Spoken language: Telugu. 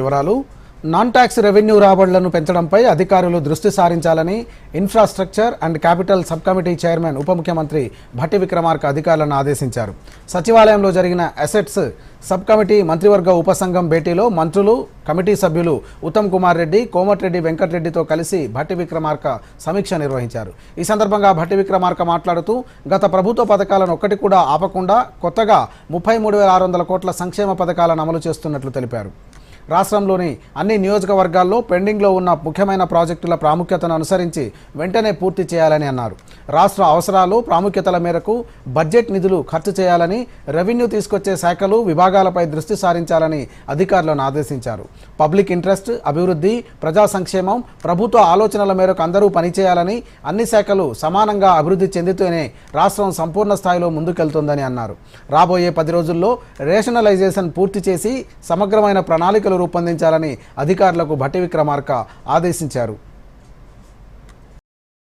వివరాలు. నాన్ ట్యాక్స్ రెవెన్యూ రాబడులను పెంచడంపై అధికారులు దృష్టి సారించాలని infrastructure and capital subcommittee chairman ఉప ముఖ్యమంత్రి భట్టి విక్రమార్క అధికారులను ఆదేశించారు. సచివాలయంలో జరిగిన అసెట్స్ సబ్ కమిటీ మంత్రివర్గ ఉపసంఘం భేటీలో మంత్రులు కమిటీ సభ్యులు ఉత్తమ్ కుమార్ రెడ్డి కోమటిరెడ్డి వెంకటరెడ్డితో కలిసి భట్టి విక్రమార్క సమీక్ష నిర్వహించారు. ఈ సందర్భంగా భట్టి విక్రమార్క మాట్లాడుతూ గత ప్రభుత్వ పథకాలను ఒక్కటి కూడా ఆపకుండా కొత్తగా ముప్పై మూడు వేల ఆరు వందల కోట్ల సంక్షేమ పథకాలను అమలు చేస్తున్నట్లు తెలిపారు. రాష్ట్రంలోని అన్ని నియోజకవర్గాల్లో పెండింగ్లో ఉన్న ముఖ్యమైన ప్రాజెక్టుల ప్రాముఖ్యతను అనుసరించి వెంటనే పూర్తి చేయాలని అన్నారు. రాష్ట్ర అవసరాలు ప్రాముఖ్యతల మేరకు బడ్జెట్ నిధులు ఖర్చు చేయాలని రెవెన్యూ తీసుకొచ్చే శాఖలు విభాగాలపై దృష్టి సారించాలని అధికారులను ఆదేశించారు. పబ్లిక్ ఇంట్రెస్ట్ అభివృద్ధి ప్రజా సంక్షేమం ప్రభుత్వ ఆలోచనల మేరకు అందరూ పనిచేయాలని అన్ని శాఖలు సమానంగా అభివృద్ధి చెందితేనే రాష్ట్రం సంపూర్ణ స్థాయిలో ముందుకెళ్తుందని అన్నారు. రాబోయే పది రోజుల్లో రేషనలైజేషన్ పూర్తి చేసి సమగ్రమైన ప్రణాళికలు రూపొందించాలని అధికారులకు భట్టి విక్రమార్క ఆదేశించారు.